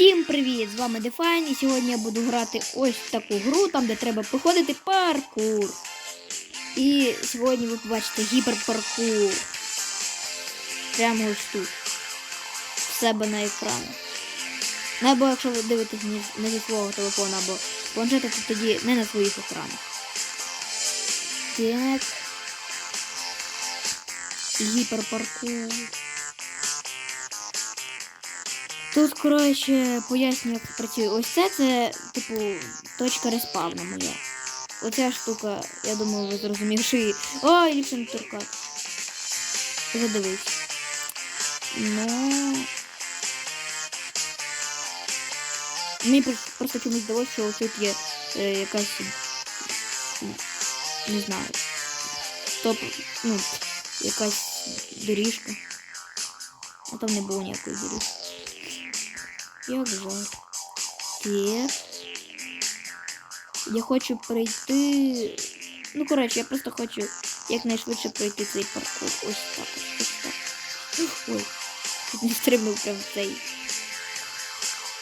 Всім привіт! З вами Дефайн, і сьогодні я буду грати ось таку гру, там де треба проходити паркур. І сьогодні ви побачите гіперпаркур. Прямо ось тут. В себе на екрані. Ну або якщо ви дивитесь не зі свого телефона або планшета, то тоді не на своїх екранах. Так. Гіперпаркур. Тут, коротше, поясню, як працює. Ось це, це, типу, точка респавна моя. Оця штука, я думаю, ви зрозумівши. Ой, ліпше не торкати. Задивись. Ну. Мені просто чомусь здалося, що тут є е, якась. Не знаю. Стоп, ну, якась доріжка. А там не було ніякої доріжки. Як. Так. Я хочу пройти. Ну, коротше, я просто хочу якнайшвидше пройти цей паркур. Ось так, ось, так. Ой, не стрибнув прям в цей.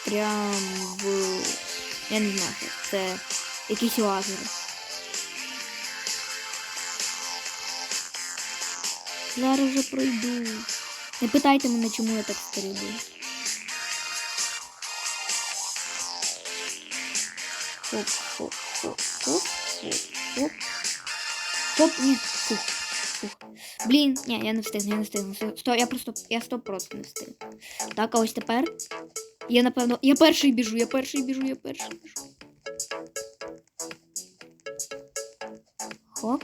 Прям в. Я не знаю, це якісь озеро. Зараз вже пройду. Не питайте мене, чому я так стрибую. Хоп, хоп, хоп. Хоп, ні, фух, фух. Блін, ні, я не встигну, я не встигну. Сто, я просто, я сто просто не встигну. Так, а ось тепер. Я напевно. Я перший біжу, я перший біжу, я перший біжу. Хоп,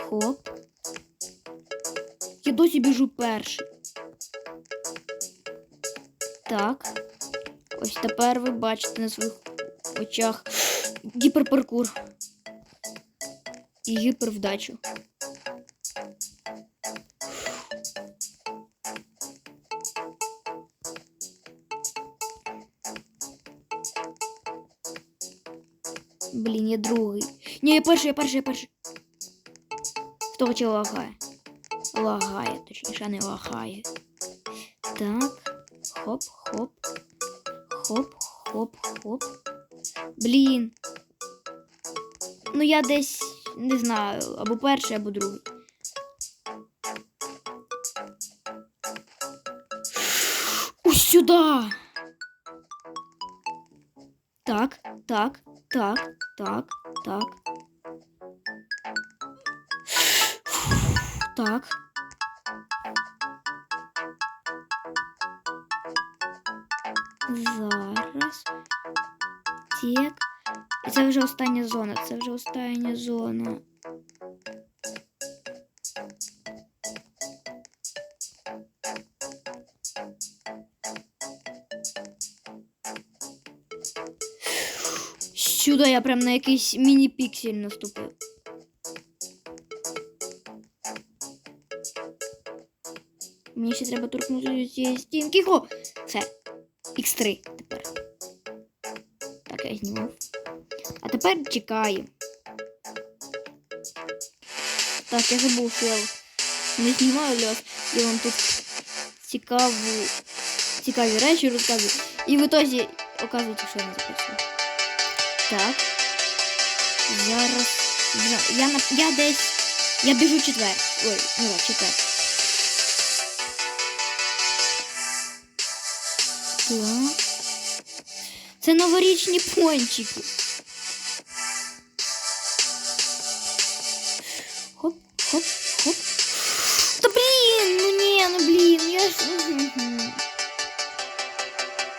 хоп. Я досі біжу перший. Так. Ось тепер ви бачите на своїх очах гіперпаркур. І гіпервдачу. Блін, я другий. Ні, я перший, я перший, я перший. Того чого лагає. Лагає, точніше, не лагає. Так. Хоп, хоп. Хоп, хоп, хоп. Блін. Ну я десь не знаю, або перший, або другий. Ось сюди. Так, так, так, так, так. Так. Зараз. Так. Це вже остання зона. Це вже остання зона. Сюди я прям на якийсь міні-піксель наступив. Мені ще треба торкнути цієї стінки. Хо! Все. X3 тепер. Так, я знімав. Тепер чекаємо. Так, я забув, що я не знімаю вас. Я вам тут цікаву, цікаві речі розказую. І в ітозі оказується, що я не записую. Так. Зараз. за- Я, на... я десь. Я біжу четвер. Ой, ну ладно, четвер. Так. Це новорічні пончики.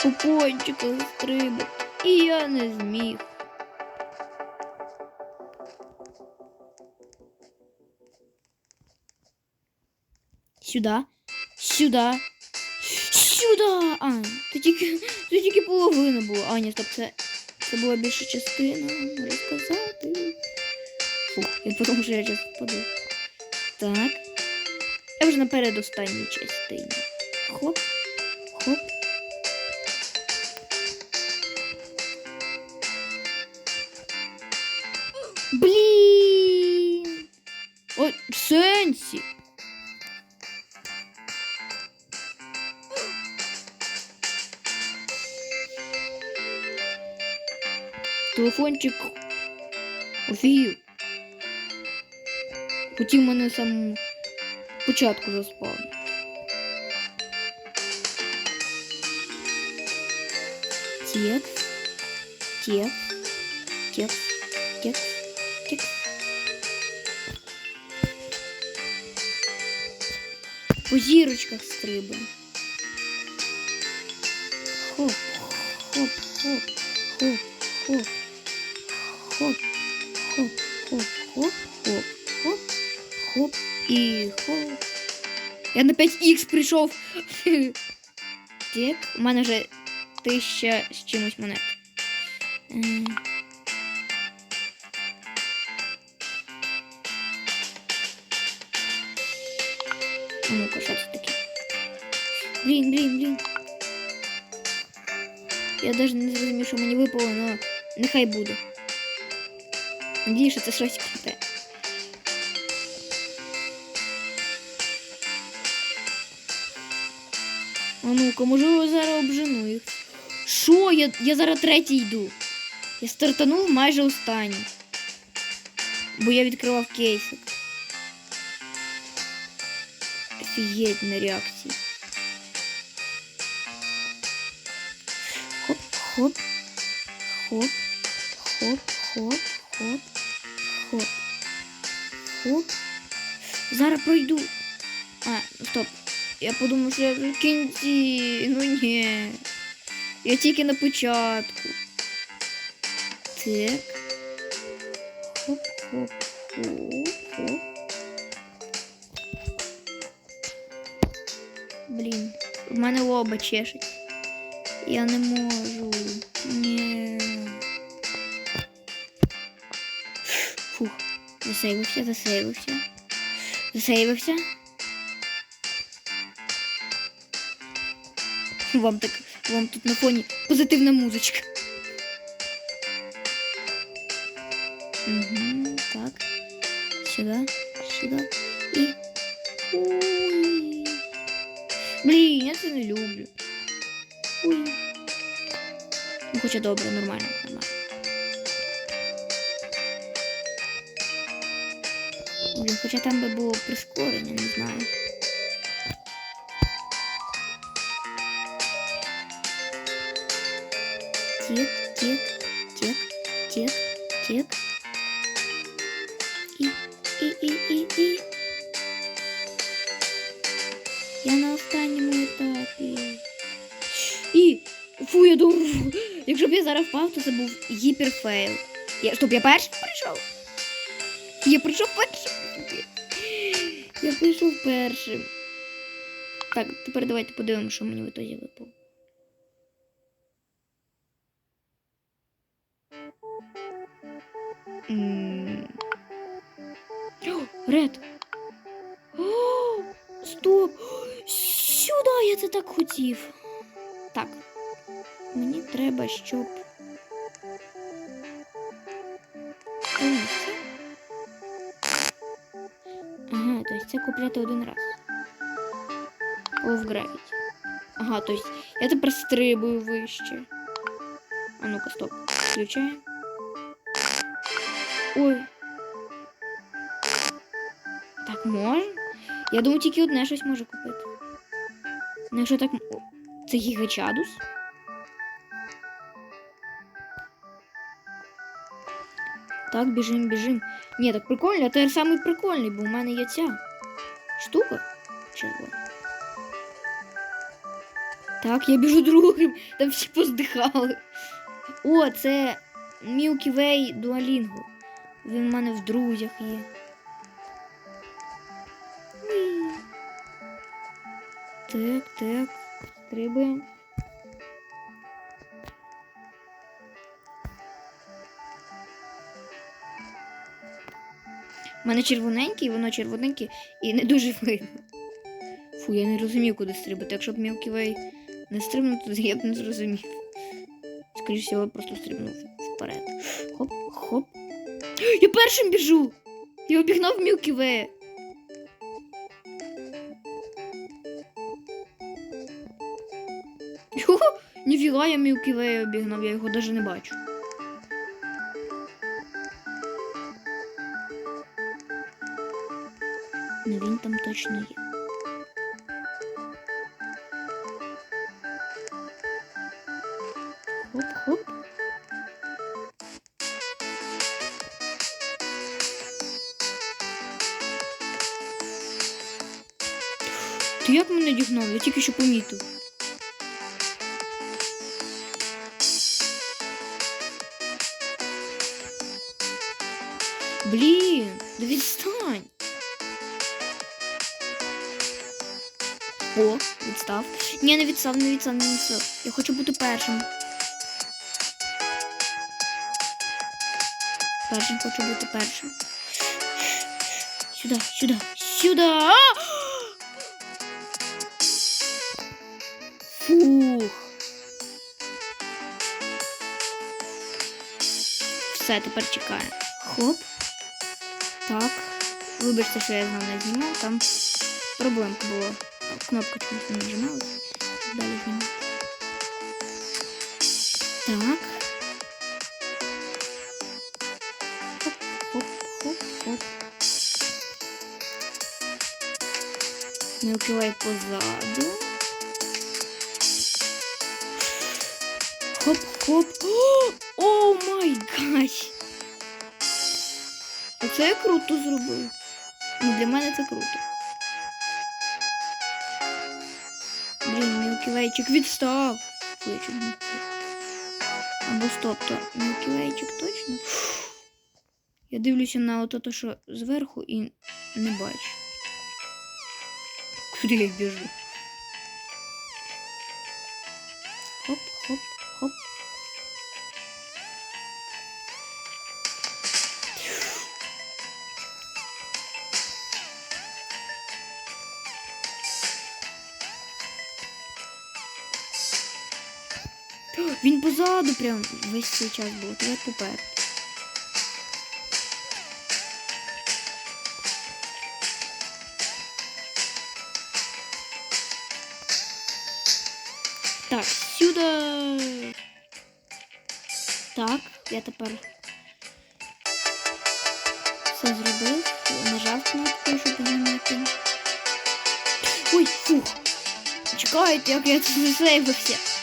По пончиках стрибати. І я не зміг. Сюда. Сюда. Сюда! А, це тільки, це тільки половина була. А, ні, стоп, це, це була більша частина, можна сказати. Фух, я подумав, що я зараз впаду. Так. Я вже на передостанній частині. Хоп, хоп. Блін! Ой, в сенсі. Телефончик офігів. Хотів мене з самого початку заспав. Текст. Текст. Текст. Текст. Текст. По зірочках стрибаємо. Хоп, хоп, хоп, хоп, хоп, хоп, хоп, хоп, хоп, хоп, хоп, хоп і хоп. Я на 5х прийшов. Так, у мене вже тисяча з чимось монет. А ну-ка, що це таке? Блін, блін, блін. Я навіть не зрозумів, що мені випало, але нехай буде. Надію, що це щось круте. А ну-ка, можливо, зараз обжену їх. Що? Я, я зараз третій йду. Я стартанув майже останній. Бо я відкривав кейсик. Офігеть реакції. Хоп, хоп, хоп, хоп, хоп, хоп, хоп, хоп. Зараз пройду. А, стоп. Я подумав, що я в кінці. Ну ні. Я тільки на початку. Так. Хоп, Блін, в мене лоба чешуть. Я не можу. Ні. Фух, засейвився, засейвився. Засейвився. Вам так, вам тут на фоні позитивна музичка. Угу, так. Сюда, сюда і. Блін, я це не люблю. Ой. Ну, хоча добре, нормально, нормально. Блін, хоча там би було прискорення, не знаю. Тік, тік, тік, тік, тік. І. Фу, я думаю, якщо б я зараз впав, то це був гіперфейл. Я, стоп, я перший прийшов. Я прийшов першим. Я прийшов першим. Так, тепер давайте подивимося, що мені в ітогі випало. Ред. Стоп. Сюди я це так хотів. Мені треба, щоб. Ага, то есть це купляти один раз. Off Gravity. Ага, то есть я тепер стрибую вище. А ну-ка, стоп. Включаємо. Ой. Так можна? Я думаю, тільки одне щось можу купити. Ну, якщо так. Це гігачадус? Так, біжим, біжим. Ні, так прикольно, тепер самий прикольний, бо в мене є ця штука червона. Так, я біжу другим, там всі поздихали. О, це Milky Way Duolingo. Він в мене в друзях є. Так, так. Стрибаємо. У мене червоненький, воно червоненьке і не дуже видно. Фу, я не розумію, куди стрибати. Якщо б Way не стрибнув, то я б не зрозумів. Скоріше всього, просто стрибнув вперед. Хоп, хоп. Я першим біжу! Я обігнав Way. Ніфіга я Way обігнав, я його навіть не бачу. Точно є. Хоп-хоп. Ти як мене дігнав? Я тільки що помітив. О, відстав. Ні, не відстав, не відстав, не відстав. Я хочу бути першим. Першим хочу бути першим. Сюди, сюди, сюди. Фух. Все, тепер чекаємо. Хоп. Так. Вибачте, що я знову не знімав, там проблемка була. Кнопка чомусь не нажималась. Далі знімаю. Так. Хоп, хоп, хоп, хоп. Milky Way позаду. Хоп, хоп. О, О май гаш! Оце я круто зробив. Ну, для мене це круто. Мілківейчик відстав. Не впав. Або стоп, то мілківейчик точно. Я дивлюся на ото, то, що зверху і не бачу. Куди я біжу? Він позаду прям весь цей час був. Я тепер. Так, сюди. Так, я тепер все зробив. Нажав кнопку, щоб змінити. Ой, фух. Чекайте, як я тут засейвився.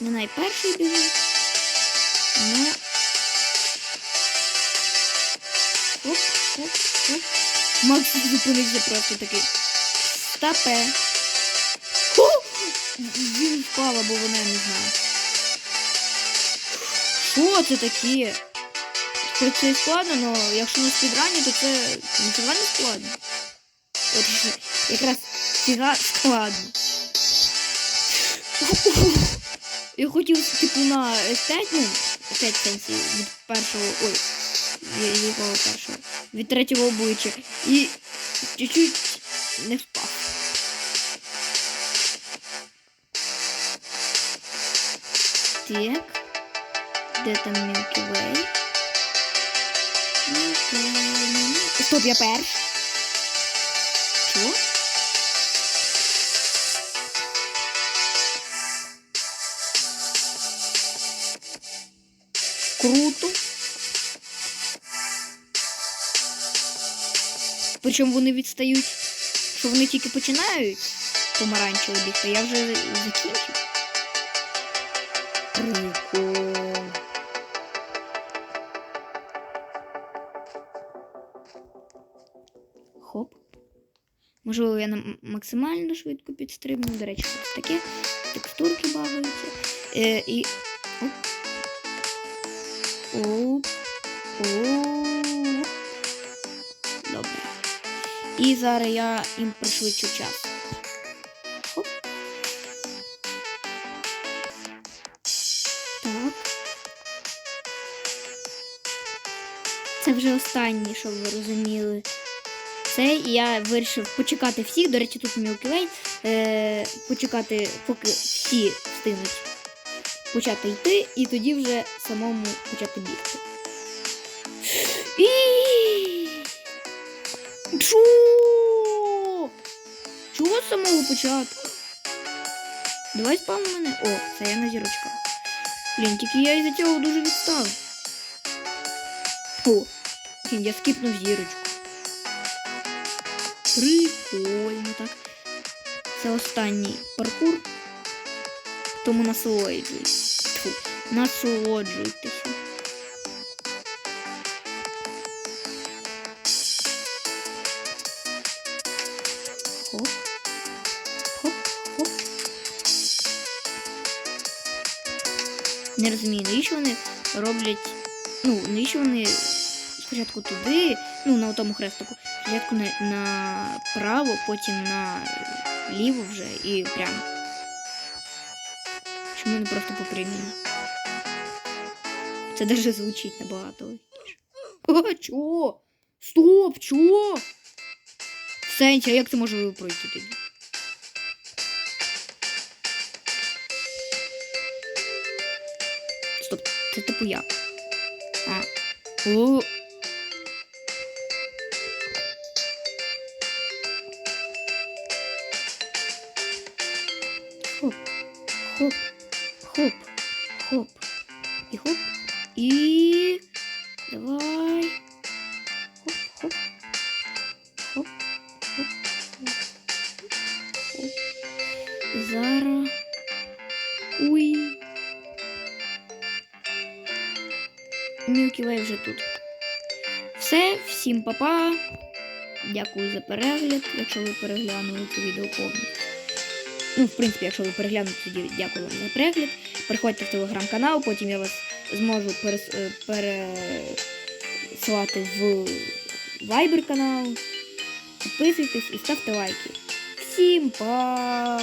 Не найперший біжу. Ну. Оп, оп, оп. Макс зупинився просто такий. Стапе. Ху! Він впала, бо вона не знає. Що це таке? Хоч це складно, але якщо на спідрані, то це не складно. От якраз фіга складно. Я хотів, типу, на F5, ну, 5 сенсів від першого. Ой, від якого першого? Від третього обличчя. І чуть-чуть не впав. Так. Де там Milky Way? Стоп, я перш. Круто. Причому вони відстають, що вони тільки починають помаранчево бігти, я вже закінчив. Прикол. Хоп. Можливо, я максимально швидко підстрибну. До речі, це таке. Текстурки багаються. Е, і. Оп. Оп. Добре. І зараз я їм пришвидшу час. Це вже останнє, щоб ви розуміли. Це я вирішив почекати всіх. До речі, тут Way. Е, почекати, поки всі встигнуть почати йти, і тоді вже самому почати бігти. І... Чо? Чого з самого початку? Давай спам мене. О, це я на зірочках. Блін, тільки я із-за цього дуже відстав. О, я скіпнув зірочку. Прикольно так. Це останній паркур. Тому насолоджуйтесь. Тьфу, насолоджуйтеся. Хоп. Хоп, хоп. Не розумію, навіщо вони роблять. Ну, навіщо вони спочатку туди, ну, на тому хрестику, спочатку на, направо, потім наліво вже і прямо. Чому не просто по прямій? Це даже звучить набагато легкіше. А, чого? Стоп? В сенсі, а як це може пройти тоді? Стоп, це типу як? А. О. Хоп, хоп, хоп, хоп. І хоп. І. Давай. Хоп, хоп. Хоп, хоп, хоп. хоп. Зараз. Уй. Мілкі вже тут. Все, всім па-па. Дякую за перегляд, якщо ви переглянули це відео повністю. Ну, в принципі, якщо ви переглянули, тоді дякую вам за перегляд. Переходьте в телеграм-канал, потім я вас зможу перес- е, пересилати в вайбер канал. Підписуйтесь і ставте лайки. Всім па!